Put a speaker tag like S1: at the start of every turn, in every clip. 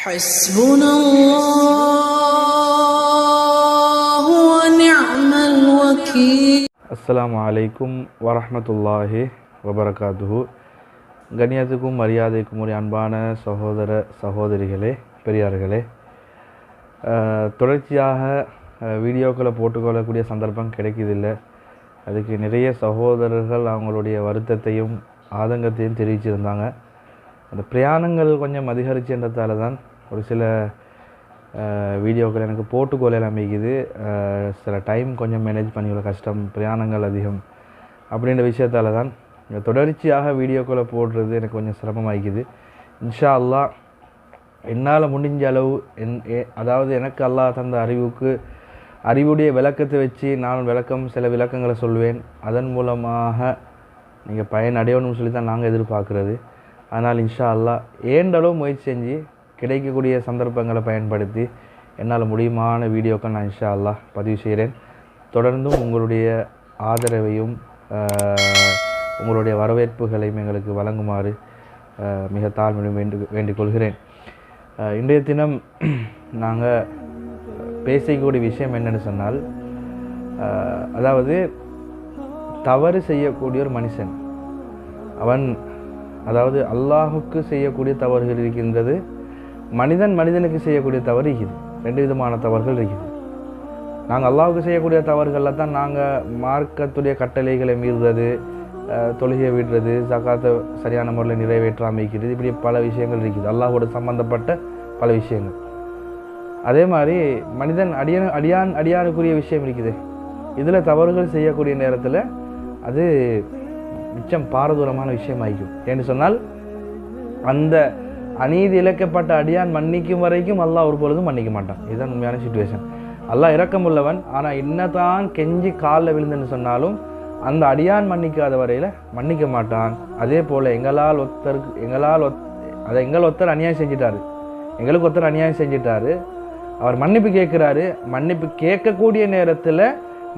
S1: حسبنا الله ونعم الوكيل
S2: அஸ்ஸலாமு அலைக்கும் வரஹ்மத்துல்லாஹி வபரகாத்துஹு கண்ணியத்துக்கும் மரியாதைக்கும் ஒரு அன்பான சகோதர சகோதரிகளே பெரியார்களே அஹ், தொடர்ச்சியாக அஹ், வீடியோக்களை போட்டுக்கொள்ளக்கூடிய சந்தர்ப்பம் கிடைக்குதில்லை அதுக்கு நிறைய சகோதரர்கள் அவங்களுடைய வருத்தத்தையும் ஆதங்கத்தையும் தெரிவிச்சிருந்தாங்க அந்த பிரயாணங்கள் கொஞ்சம் அதிகரிச்சுன்றதால தான் ஒரு சில வீடியோக்கள் எனக்கு போட்டுக்கொள்ள அமைக்குது. சில டைம் கொஞ்சம் மேனேஜ் பண்ணிக்கொள்ள கஷ்டம் பிரயாணங்கள் அதிகம் அப்படின்ற விஷயத்தால தான் தொடர்ச்சியாக வீடியோக்களை போடுறது எனக்கு கொஞ்சம் சிரமமாகிக்குது இன்ஷா அல்லாஹ் என்னால் முடிஞ்ச அளவு என் அதாவது எனக்கு அல்லாஹ் தந்த அறிவுக்கு அறிவுடைய விளக்கத்தை வச்சு நான் விளக்கம் சில விளக்கங்களை சொல்வேன். அதன் மூலமாக நீங்கள் பயன் அடையணும்னு சொல்லி தான் நாங்கள் எதிர்பார்க்குறது அதனால் இன்ஷா அல்லாஹ் ஏண்டளவு முயற்சி செஞ்சு கிடைக்கக்கூடிய சந்தர்ப்பங்களை பயன்படுத்தி என்னால் முடியுமான வீடியோக்கள் நான் இன்ஷா அல்லாஹ் பதிவு செய்கிறேன். தொடர்ந்தும் உங்களுடைய ஆதரவையும் உங்களுடைய வரவேற்புகளையும் எங்களுக்கு வழங்குமாறு மிக தாழ்மையும் வேண்டு வேண்டிக் கொள்கிறேன் இன்றைய தினம் நாங்கள் பேசக்கூடிய விஷயம் என்னென்னு சொன்னால் அதாவது தவறு செய்யக்கூடிய ஒரு மனுஷன் அவன் அதாவது அல்லாஹுக்கு செய்யக்கூடிய தவறுகள் இருக்கின்றது மனிதன் மனிதனுக்கு செய்யக்கூடிய தவறு இருக்குது. ரெண்டு விதமான தவறுகள் இருக்குது. நாங்கள் அல்லாவுக்கு செய்யக்கூடிய தவறுகளில் தான் நாங்கள் மார்க்கத்துடைய கட்டளைகளை மீறுறது தொழுகையை விடுறது சக்காத்தை சரியான முறையில் நிறைவேற்றாமல் இருக்கிறது இப்படி பல விஷயங்கள் இருக்குது. அல்லாஹோட சம்பந்தப்பட்ட பல விஷயங்கள். அதே மாதிரி மனிதன் அடியான் அடியான் அடியானுக்குரிய விஷயம் இருக்குது. இதில் தவறுகள் செய்யக்கூடிய நேரத்தில் அது மிச்சம் பாரதூரமான விஷயமாயிக்கும். ஏன்னு சொன்னால் அந்த அநீதி இழைக்கப்பட்ட அடியான் மன்னிக்கும் வரைக்கும் அல்லாஹ் ஒரு பொழுதும் மன்னிக்க மாட்டான். இதுதான் உண்மையான சுச்சுவேஷன் அல்லாஹ் இரக்கமுள்ளவன். ஆனால் என்னதான் கெஞ்சி காலில் விழுந்துன்னு சொன்னாலும் அந்த அடியான் மன்னிக்காத வரையில் மன்னிக்க மாட்டான். அதே போல் எங்களால் ஒருத்தருக்கு எங்களால் ஒத் அதை எங்கள் ஒருத்தர் அநியாயம் செஞ்சிட்டாரு. எங்களுக்கு ஒருத்தர் அநியாயம் செஞ்சிட்டாரு. அவர் மன்னிப்பு கேட்குறாரு. மன்னிப்பு கேட்கக்கூடிய நேரத்தில்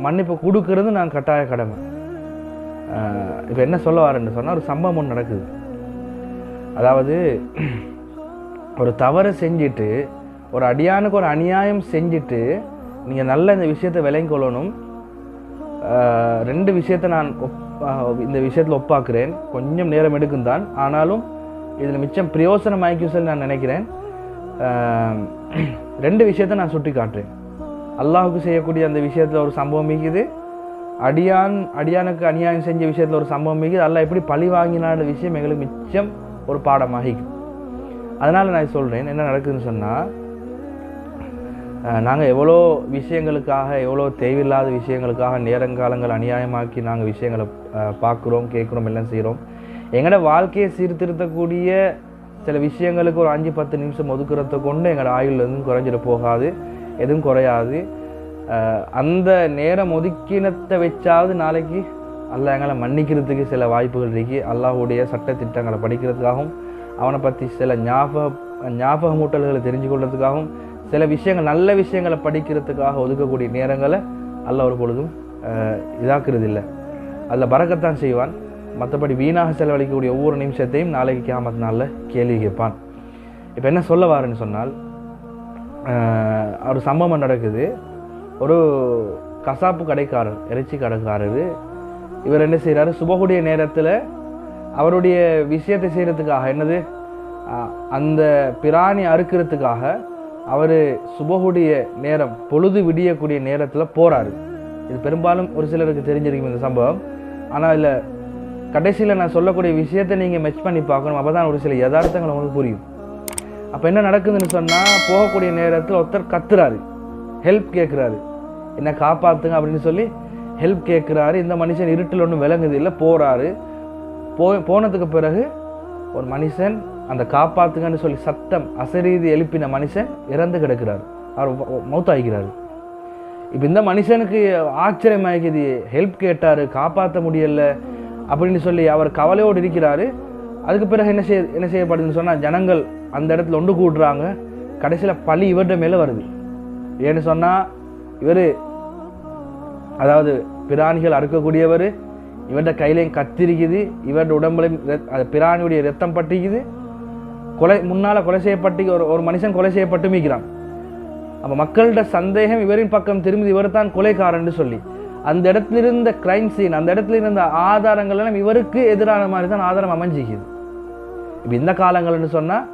S2: மன்னிப்பு கொடுக்கறது நான் கட்டாய கடமை. இப்போ என்ன சொல்ல வரேன்னு சொன்னால் ஒரு சம்பவம் ஒன்று நடக்குது. அதாவது ஒரு தவறு செஞ்சுட்டு ஒரு அடியானுக்கு ஒரு அநியாயம் செஞ்சுட்டு நீங்கள் நல்ல இந்த விஷயத்தை விளங்கி கொள்ளணும். ரெண்டு விஷயத்தை நான் ஒப் இந்த விஷயத்தில் ஒப்பாக்குறேன். கொஞ்சம் நேரம் எடுக்கும் தான். ஆனாலும் இதில் மிச்சம் பிரயோசனமாய்க்கும் சொல்லி நான் நினைக்கிறேன். ரெண்டு விஷயத்தை நான் சுட்டி காட்டுறேன். அல்லாஹுக்கு செய்யக்கூடிய அந்த விஷயத்தில் ஒரு சம்பவம் மிகுது. அடியான் அடியானுக்கு அநியாயம் செஞ்ச விஷயத்தில் ஒரு சம்பவம் மிகுது. அல்லாஹ் எப்படி பழி வாங்கினான விஷயம் எங்களுக்கு மிச்சம் ஒரு பாடமாகிக்கும் அதனால் நான் சொல்கிறேன் என்ன நடக்குதுன்னு சொன்னால் நாங்கள் எவ்வளோ விஷயங்களுக்காக எவ்வளோ தேவையில்லாத விஷயங்களுக்காக நேரங்காலங்கள் அநியாயமாக்கி நாங்கள் விஷயங்களை பார்க்குறோம் கேட்குறோம் எல்லாம் செய்கிறோம் எங்களோட வாழ்க்கையை சீர்திருத்தக்கூடிய சில விஷயங்களுக்கு ஒரு அஞ்சு பத்து நிமிஷம் ஒதுக்குறத கொண்டு எங்களோட ஆயுள் எதுவும் குறைஞ்சிட போகாது எதுவும் குறையாது. அந்த நேரம் ஒதுக்கினத்தை வச்சாவது நாளைக்கு அல்ல எங்களை மன்னிக்கிறதுக்கு சில வாய்ப்புகள் இருக்கு. அல்லாஹுடைய சட்ட திட்டங்களை படிக்கிறதுக்காகவும் அவனை பற்றி சில ஞாபக ஞாபகமூட்டல்களை தெரிஞ்சு கொள்றதுக்காகவும் சில விஷயங்கள் நல்ல விஷயங்களை படிக்கிறதுக்காக ஒதுக்கக்கூடிய நேரங்களை அல்ல ஒரு பொழுதும் இதாக்குறது இல்லை அதில் பறக்கத்தான் செய்வான். மற்றபடி வீணாக செலவழிக்கக்கூடிய ஒவ்வொரு நிமிஷத்தையும் நாளைக்கு கேமத்து நாளில் கேள்வி கேட்பான். இப்போ என்ன சொல்ல வாருன்னு சொன்னால் ஒரு சம்பவம் நடக்குது. ஒரு கசாப்பு கடைக்காரர் இறைச்சி கடைக்காரர் இவர் என்ன செய்கிறாரு சுபகுடைய நேரத்தில் அவருடைய விஷயத்தை செய்கிறதுக்காக என்னது? அந்த பிராணி அறுக்கிறதுக்காக அவர் சுபகுடைய நேரம் பொழுது விடியக்கூடிய நேரத்தில் போகிறாரு இது பெரும்பாலும் ஒரு சிலருக்கு தெரிஞ்சிருக்கும் இந்த சம்பவம். ஆனால் இதில் கடைசியில் நான் சொல்லக்கூடிய விஷயத்தை நீங்கள் மெச் பண்ணி பார்க்கணும். அப்போ தான் ஒரு சில யதார்த்தங்கள் உங்களுக்கு புரியும். அப்போ என்ன நடக்குதுன்னு சொன்னால் போகக்கூடிய நேரத்தில் ஒருத்தர் கத்துறாரு. ஹெல்ப் கேட்குறாரு என்ன காப்பாற்றுங்க அப்படின்னு சொல்லி ஹெல்ப் கேட்குறாரு இந்த மனுஷன் இருட்டில் ஒன்றும் விளங்குது இல்லை போகிறாரு போ போனதுக்கு பிறகு ஒரு மனுஷன் அந்த காப்பாற்றுங்கன்னு சொல்லி சத்தம் அசரீதி எழுப்பின மனுஷன் இறந்து கிடக்கிறார். அவர் மௌத்தாகிறார். இப்போ இந்த மனுஷனுக்கு ஆச்சரியமாகிக்குது ஹெல்ப் கேட்டார் காப்பாற்ற முடியல அப்படின்னு சொல்லி அவர் கவலையோடு இருக்கிறார். அதுக்கு பிறகு என்ன செய்ய என்ன செய்யப்படுதுன்னு சொன்னால் ஜனங்கள் அந்த இடத்துல ஒன்று கூடுறாங்க. கடைசியில் பழி இவர்கிட்ட மேலே வருது. ஏன்னு சொன்னால் இவர் அதாவது பிராணிகள் அறுக்கக்கூடியவர் இவர்கிட்ட கையிலையும் கத்திருக்குது இவர்கிட்ட உடம்புலையும் அது பிராணியுடைய ரத்தம் பட்டிக்குது. கொலை முன்னால் கொலை செய்யப்பட்டு ஒரு ஒரு மனுஷன் கொலை செய்யப்பட்டு மீக்கிறான் அப்போ மக்கள்கிட்ட சந்தேகம் இவரின் பக்கம் திரும்பி இவர் தான் கொலைக்காரன்னு சொல்லி. அந்த இடத்துல இருந்த கிரைம் சீன் அந்த இடத்துல இருந்த ஆதாரங்கள் எல்லாம் இவருக்கு எதிரான மாதிரி தான் ஆதாரம் அமைஞ்சிக்குது. இப்போ இந்த காலங்கள்னு சொன்னால்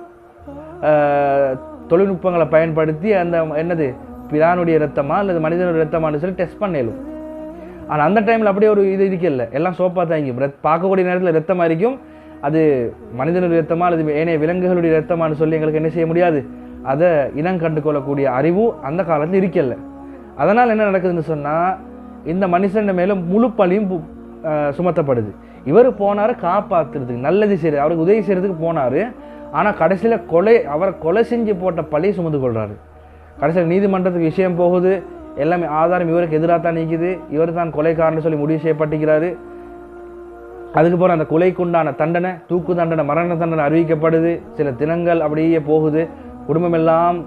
S2: தொழில்நுட்பங்களை பயன்படுத்தி அந்த என்னது பிரானுடைய ரத்தமா அல்லது மனிதனுடைய ரத்தமானு சொல்லி டெஸ்ட் பண்ணலும். ஆனால் அந்த டைமில் அப்படியே ஒரு இது இருக்கல எல்லாம் சோப்பாக தான் ரத் பார்க்கக்கூடிய நேரத்தில் ரத்தமாக இருக்கும். அது மனிதனுடைய ரத்தமாக அல்லது ஏனைய விலங்குகளுடைய ரத்தமானு சொல்லி எங்களுக்கு என்ன செய்ய முடியாது. அதை இனம் கண்டு கொள்ளக்கூடிய அறிவும் அந்த காலத்தில் இருக்கல அதனால் என்ன நடக்குதுன்னு சொன்னால் இந்த மனுஷன் மேலே முழு பழியும் பு- சுமத்தப்படுது. இவர் போனார் காப்பாற்றுறதுக்கு நல்லது செய்ய அவருக்கு உதவி செய்கிறதுக்கு போனார். ஆனால் கடைசியில் கொலை அவரை கொலை செஞ்சு போட்ட பழியை சுமந்து கொள்கிறாரு கடைசியில் நீதிமன்றத்துக்கு விஷயம் போகுது. எல்லாமே ஆதாரம் இவருக்கு எதிராக தான் நிற்குது இவர் தான் கொலைக்காரன்னு சொல்லி முடிவு செய்யப்பட்டிருக்கிறாரு. அதுக்கப்புறம் அந்த கொலைக்குண்டான தண்டனை தூக்கு தண்டனை மரண தண்டனை அறிவிக்கப்படுது. சில தினங்கள் அப்படியே போகுது. குடும்பமெல்லாம்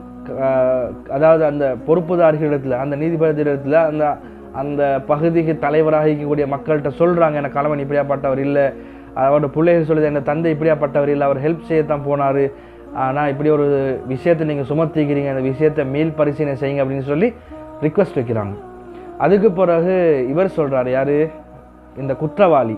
S2: அதாவது அந்த பொறுப்புதாரிகளிடத்தில் அந்த நீதிபதியிடத்தில் அந்த அந்த பகுதிக்கு தலைவராக இருக்கக்கூடிய மக்கள்கிட்ட சொல்கிறாங்க எனக்கு கணவன் இப்படியாப்பட்டவர் இல்லை. அவரோட பிள்ளைகள் சொல்லுது என் தந்தை இப்படியாப்பட்டவர் இல்லை. அவர் ஹெல்ப் செய்யத்தான் போனார். ஆனால் இப்படி ஒரு விஷயத்தை நீங்கள் சுமத்திக்கிறீங்க. அந்த விஷயத்தை மேல் பரிசீலனை செய்யுங்க. அப்படின்னு சொல்லி ரிக்வெஸ்ட் வைக்கிறாங்க. அதுக்கு பிறகு இவர் சொல்கிறார் யார்? இந்த குற்றவாளி.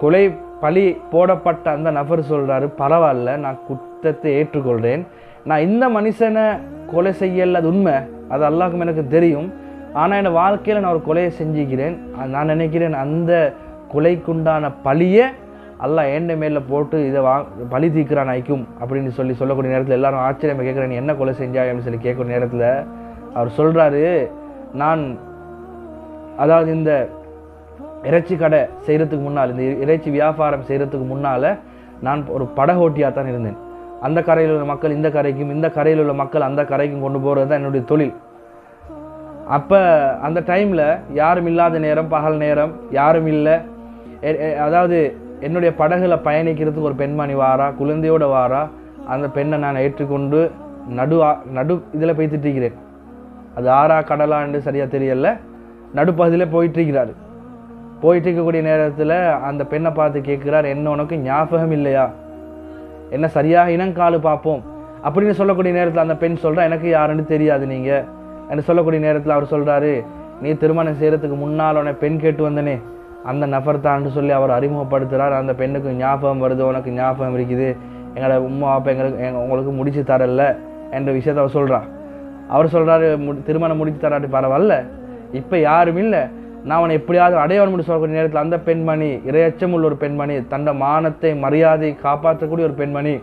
S2: கொலை பழி போடப்பட்ட அந்த நபர் சொல்கிறாரு பரவாயில்ல நான் குற்றத்தை ஏற்றுக்கொள்கிறேன் நான் இந்த மனுஷனை கொலை செய்யல அது உண்மை. அது அல்லாக்கும் எனக்கு தெரியும். ஆனால் என் வாழ்க்கையில் நான் ஒரு கொலையை செஞ்சுக்கிறேன். நான் நினைக்கிறேன் அந்த கொலைக்குண்டான பழியை அல்லாஹ் ஏண்ட மேலே போட்டு இதை வா பழி தீக்கிறான் ஐக்கும். அப்படின்னு சொல்லி சொல்லக்கூடிய நேரத்தில் எல்லாரும் ஆச்சரியமா கேட்குறேன் என்ன கொலை செஞ்சாய்? அப்படின்னு சொல்லி கேட்கக்கூடிய நேரத்தில் அவர் சொல்கிறாரு நான் அதாவது இந்த இறைச்சி கடை செய்கிறதுக்கு முன்னால் இந்த இறைச்சி வியாபாரம் செய்கிறதுக்கு முன்னால் நான் ஒரு படகோட்டியாக தான் இருந்தேன். அந்த கரையில் உள்ள மக்கள் இந்த கரைக்கும் இந்த கரையில் உள்ள மக்கள் அந்த கரைக்கும் கொண்டு போகிறது தான் என்னுடைய தொழில். அப்போ அந்த டைமில் யாரும் இல்லாத நேரம் பகல் நேரம் யாரும் இல்லை. எ- அதாவது என்னுடைய படகுல பயணிக்கிறதுக்கு ஒரு பெண்மணி வாரா குழந்தையோட வாரா அந்த பெண்ணை நான் ஏற்றுக்கொண்டு நடு நடு இதில் போய் திட்டிக்கிறேன் அது ஆறா கடலான்னு சரியாக தெரியல. நடுப்பகுதியில் போயிட்டுருக்கிறாரு. போயிட்டு இருக்கக்கூடிய நேரத்தில் அந்த பெண்ணை பார்த்து கேட்குறார் என்ன உனக்கு ஞாபகம் இல்லையா? என்ன சரியாக இனங்காலு பார்ப்போம். அப்படின்னு சொல்லக்கூடிய நேரத்தில் அந்த பெண் சொல்கிறா எனக்கு யாருன்னு தெரியாது நீங்கள் என்று சொல்லக்கூடிய நேரத்தில் அவர் சொல்கிறாரு நீ திருமணம் செய்கிறதுக்கு முன்னால் உன பெண் கேட்டு வந்தனே அந்த நபர் தான்னு சொல்லி அவர் அறிமுகப்படுத்துகிறார் அந்த பெண்ணுக்கு ஞாபகம் வருது உனக்கு ஞாபகம் இருக்குது. எங்களோட உம்மா அப்பா எங்களுக்கு எங்க- உங்களுக்கு முடிச்சு தரல என்ற விஷயத்தை அவர் சொல்கிறான் அவர் சொல்கிறாரு "மு- திருமணம் முடித்து தராட்டி பரவாயில்ல இப்போ யாரும் இல்லை. நான் அவனை எப்படியாவது அடையவன் சொல்லக்கூடிய நேரத்தில் அந்த பெண்மணி இரையச்சம் உள்ள ஒரு பெண்மணி தன்னை மானத்தை மரியாதை காப்பாற்றக்கூடிய ஒரு பெண்மணி.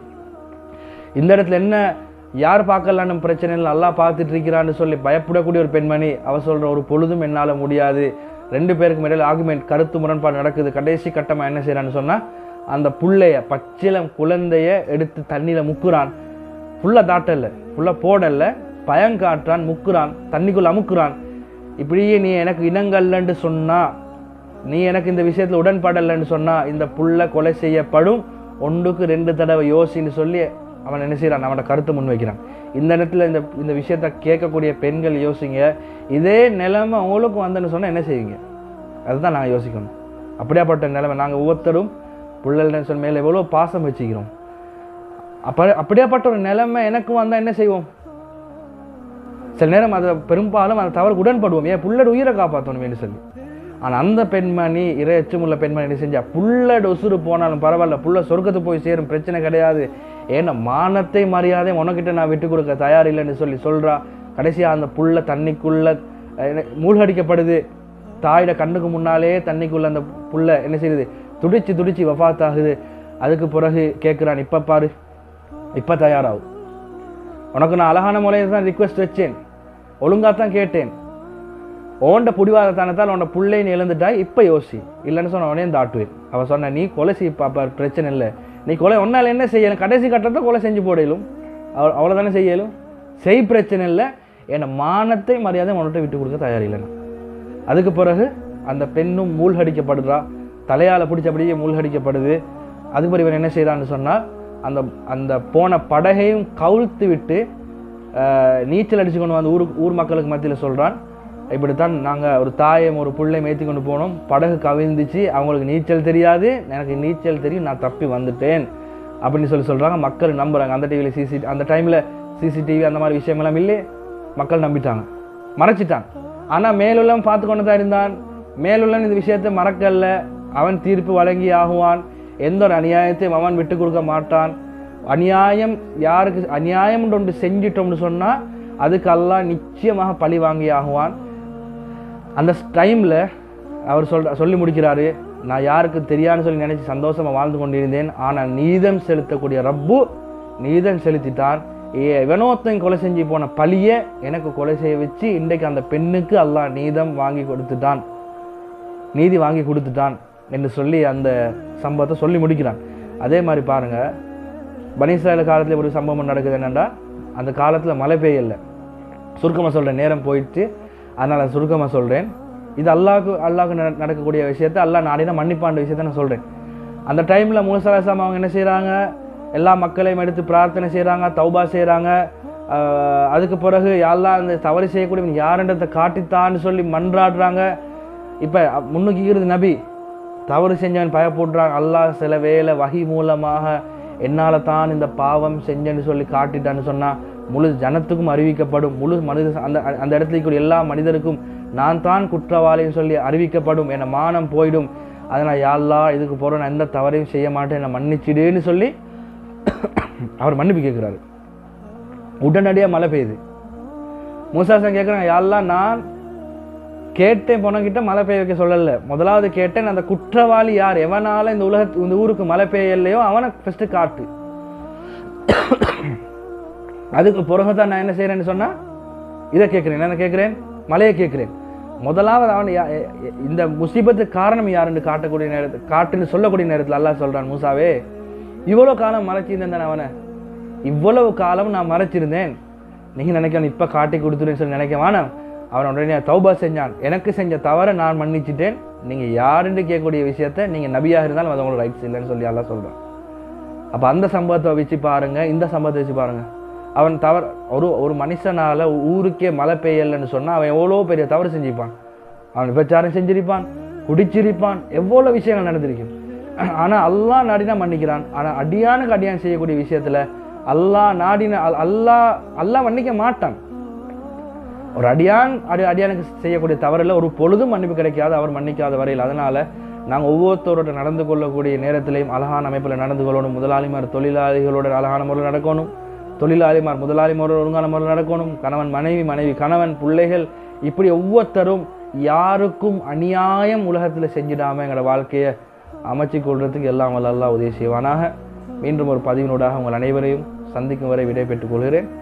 S2: இந்த இடத்துல என்ன யார் பார்க்கலான்னு பிரச்சனை நல்லா பார்த்துட்டு இருக்கிறான்னு சொல்லி பயப்படக்கூடிய ஒரு பெண்மணி. அவர் சொல்கிற ஒரு பொழுதும் என்னால் முடியாது. ரெண்டு பேருக்கு இடையில் ஆகுமெண்ட் கருத்து முரண்பாடு நடக்குது. கடைசி கட்டமாக என்ன செய்கிறான்னு சொன்னால் அந்த புள்ளைய பச்சிலம் குழந்தைய எடுத்து தண்ணியில் முக்குறான். ஃபுல்லாக தாட்டலை ஃபுல்லாக போடலை பயங்காட்டுறான் முக்குறான் தண்ணிக்குள்ள அமுக்குறான். இப்படியே நீ எனக்கு இனங்கல்லன்னு சொன்னா நீ எனக்கு இந்த விஷயத்தில் உடன்படலைன்னு சொன்னா இந்த புள்ள கொலை செய்யப்படும். ஒன்றுக்கு ரெண்டு தடவை யோசின்னு சொல்லி அவன் என்ன செய்கிறான் அவனோட கருத்தை முன்வைக்கிறான். இந்த இடத்துல இந்த இந்த விஷயத்த கேட்கக்கூடிய பெண்கள் யோசிங்க. இதே நிலைமை உங்களுக்கும் வந்தேன்னு சொன்னால் என்ன செய்வீங்க? அதுதான் நாங்கள் யோசிக்கணும். அப்படியாப்பட்ட நிலைமை. நாங்கள் ஒவ்வொருத்தரும் புள்ளல் சொல் மேலே எவ்வளோ பாசம் வச்சுக்கிறோம். அப்ப அப்படியாப்பட்ட ஒரு நிலைமை எனக்கும் வந்தால் என்ன செய்வோம்? சில நேரம் அதை பெரும்பாலும் அந்த தவறு உடன்படுவோம். ஏன்? புள்ளட உயிரை காப்பாற்றணும்னு சொல்லி. ஆனால் அந்த பெண்மணி இரையச்சம் உள்ள பெண்மணி என்ன செஞ்சா புள்ளட உசுறு போனாலும் பரவாயில்ல புள்ள சொர்க்கத்துக்கு போய் சேரும் பிரச்சனை கிடையாது. ஏன்னா மானத்தை மரியாதை உனக்கிட்ட நான் விட்டு கொடுக்க தயார் இல்லைன்னு சொல்லி சொல்கிறா கடைசியாக அந்த புள்ள தண்ணிக்குள்ள மூழ்கடிக்கப்படுது. தாயோட கண்ணுக்கு முன்னாலே தண்ணிக்குள்ள அந்த புள்ள என்ன செய்யுது? துடிச்சு துடிச்சு வஃபாத்தாகுது அதுக்கு பிறகு கேட்குறான் இப்போ பாரு இப்போ தயாராகும் உனக்கு நான் அழகான முறையில் தான் ரிக்வெஸ்ட் வச்சேன். ஒழுங்காக தான் கேட்டேன். ஓண்ட புடிவாதத்தானத்தால் உன்னை புள்ளை நீ இழந்துட்டாய் இப்போ யோசி. இல்லைன்னு சொன்ன உடனே தாட்டுவேன் அவள் சொன்ன நீ கொலை செய் பாப்பா பிரச்சனை இல்லை. நீ கொலை ஒன்றால் என்ன செய்யணும்? கடைசி கட்டத்தை கொலை செஞ்சு போடலும். அவள் அவ்வளோதானே செய்யலும். செய் பிரச்சனை இல்லை. என்னை மானத்தை மரியாதை உன்கிட்ட விட்டு கொடுக்க தயார் அதுக்கு பிறகு அந்த பெண்ணும் மூழ்கடிக்கப்படுறா. தலையால் பிடிச்சபடியே மூழ்கடிக்கப்படுது. அதுக்கு பிறகு இவன் என்ன செய்கிறான்னு சொன்னால் அந்த அந்த போன படகையும் கவுழ்த்து விட்டு நீச்சல் அடித்து கொண்டு வந்து ஊர் ஊர் மக்களுக்கு மத்தியில் சொல்கிறான் இப்படித்தான் நாங்கள் ஒரு தாயம் ஒரு பிள்ளை மேய்த்தி கொண்டு போனோம். படகு கவிழ்ந்துச்சு. அவங்களுக்கு நீச்சல் தெரியாது. எனக்கு நீச்சல் தெரியும். நான் தப்பி வந்துட்டேன். அப்படின்னு சொல்லி சொல்கிறாங்க மக்கள் நம்புகிறாங்க அந்த டிவியில் சிசி அந்த டைமில் சிசிடிவி அந்த மாதிரி விஷயமெல்லாம் இல்லை. மக்கள் நம்பிட்டாங்க. மறைச்சிட்டான் ஆனால் மேலுள்ளவன் பார்த்து கொண்டு தான் இருந்தான். மேலுள்ளவன் இந்த விஷயத்தை மறக்கல்ல. அவன் தீர்ப்பு வழங்கி ஆகுவான். எந்த ஒரு அநியாயத்தையும் அவன் விட்டு கொடுக்க மாட்டான். அநியாயம் யாருக்கு அநியாயம் ஒன்று செஞ்சிட்டோம்னு சொன்னால் அதுக்கு அல்லாஹ் நிச்சயமாக பழி வாங்கி ஆகுவான். அந்த டைமில் அவர் சொல் சொல்லி முடிக்கிறாரு நான் யாருக்கு தெரியான்னு சொல்லி நினச்சி சந்தோஷமாக வாழ்ந்து கொண்டிருந்தேன். ஆனால் நீதம் செலுத்தக்கூடிய ரப்பு நீதம் செலுத்திட்டான். ஏ எவனோத்தன் கொலை செஞ்சு போன பழியை எனக்கு கொலை செய்ய வச்சு இன்றைக்கு அந்த பெண்ணுக்கு அல்லாஹ் நீதம் வாங்கி கொடுத்துட்டான். நீதி வாங்கி கொடுத்துட்டான். என்று சொல்லி அந்த சம்பவத்தை சொல்லி முடிக்கிறான். அதே மாதிரி பாருங்கள் பனிஸ்ராயில் காலத்தில் ஒரு சம்பவம் நடக்குது என்னென்னா அந்த காலத்தில் மழை பெய்யலை. சுருக்கமாக சொல்கிறேன் நேரம் போயிடுச்சு. அதனால் சுருக்கமாக சொல்கிறேன் இது அல்லாஹ்க்கு அல்லாஹ்க்கு நடக்கக்கூடிய விஷயத்தை அல்லாஹ் நாடினா மன்னிப்பாண்ட விஷயத்தை நான் சொல்கிறேன் அந்த டைமில் மூசலாசாம் அவங்க என்ன செய்கிறாங்க எல்லா மக்களையும் எடுத்து பிரார்த்தனை செய்கிறாங்க தௌபா செய்கிறாங்க அதுக்கு பிறகு யாரெல்லாம் அந்த தவறு செய்யக்கூடிய யாருன்றதை காட்டித்தான்னு சொல்லி மன்றாடுறாங்க. இப்போ முன்னுக்கிறது நபி. தவறு செஞ்சவன் பயப்படுறான். அல்லாஹ் சில வேளை வகி மூலமாக என்னால் தான் இந்த பாவம் செஞ்சேன்னு சொல்லி காட்டிட்டான்னு சொன்னால் முழு ஜனத்துக்கும் அறிவிக்கப்படும். முழு மனித அந்த அந்த இடத்துல கூட எல்லா மனிதருக்கும் நான் தான் குற்றவாளின்னு சொல்லி அறிவிக்கப்படும். என மானம் போயிடும். அதனால் யாழ்லா இதுக்கு போகிற நான் எந்த தவறையும் செய்ய மாட்டேன். என்னை மன்னிச்சிடுன்னு சொல்லி அவர் மன்னிப்பு கேட்குறாரு. உடனடியாக மழை பெய்யுது. மூசாசன் கேட்குறாங்க யாரெல்லாம் நான் கேட்டேன் போனகிட்ட மழை பெய்ய வைக்க சொல்லலை. முதலாவது கேட்டேன் அந்த குற்றவாளி யார்? எவனால் இந்த உலகத்து இந்த ஊருக்கு மழை பெய்யலையோ அவனை ஃபஸ்ட்டு காட்டு. அதுக்கு பிறகு தான் நான் என்ன செய்கிறேன்னு சொன்னால் இதை கேட்குறேன். என்ன கேட்குறேன்? மலையை கேட்குறேன். முதலாவது அவன் யா- இந்த முசீபத்து காரணம் யாருன்னு காட்டக்கூடிய நேரத்தில் காட்டுன்னு சொல்லக்கூடிய நேரத்தில் அல்லாஹ் சொல்கிறான் மூசாவே இவ்வளோ காலம் மறைச்சிருந்தேன் அவனை. இவ்வளவு காலம் நான் மறைச்சிருந்தேன். நீங்கள் நினைக்கணும் இப்போ காட்டி கொடுத்துருன்னு சொல்லி நினைக்க வேணாம். அவன் உடனே தௌபா செஞ்சான். எனக்கு செஞ்ச தவறை நான் மன்னிச்சிட்டேன். நீங்கள் யாருன்னு கேட்கக்கூடிய விஷயத்த நீங்கள் நபியாக இருந்தாலும் அது உங்களோட ரைட்ஸ் இல்லைன்னு சொல்லி எல்லாம் சொல்கிறான் அப்போ அந்த சம்பவத்தை வச்சு பாருங்கள் இந்த சம்பவத்தை வச்சு பாருங்கள் அவன் தவறு ஒரு ஒரு மனுஷனால் ஊருக்கே மழை பெய்யலைன்னு சொன்னால் அவன் எவ்வளோ பெரிய தவறு செஞ்சுப்பான் அவன் விபச்சாரம் செஞ்சிருப்பான் குடிச்சிருப்பான் எவ்வளோ விஷயங்கள் நடந்திருக்கும் ஆனால் அல்லாஹ் நாடினா மன்னிக்கிறான். ஆனால் அடியானுக்கு அடியான் செய்யக்கூடிய விஷயத்தில் அல்லாஹ் நாடின அல்லா அல்லாஹ் மன்னிக்க மாட்டான். ஒரு அடியான் அடி அடியானுக்கு செய்யக்கூடிய தவறில் ஒரு பொழுதும் மன்னிப்பு கிடைக்காது அவர் மன்னிக்காத வரையில். அதனால் நாங்கள் ஒவ்வொருத்தரோட நடந்து கொள்ளக்கூடிய நேரத்திலையும் அழகான அமைப்பில் நடந்து கொள்ளணும். முதலாளிமார் தொழிலாளிகளோட அழகான முறையில் நடக்கணும். தொழிலாளிமார் முதலாளிமாரோட ஒழுங்கான முறையில் நடக்கணும். கணவன் மனைவி மனைவி கணவன் பிள்ளைகள் இப்படி ஒவ்வொருத்தரும் யாருக்கும் அநியாயம் உலகத்தில் செஞ்சிடாமல் எங்களோட வாழ்க்கையை அமைச்சு கொள்றதுக்கு எல்லாம் வல்ல உதவி செய்வானாக. மீண்டும் ஒரு பதிவினூடாக உங்கள் அனைவரையும் சந்திக்கும் வரை விடை கொள்கிறேன்.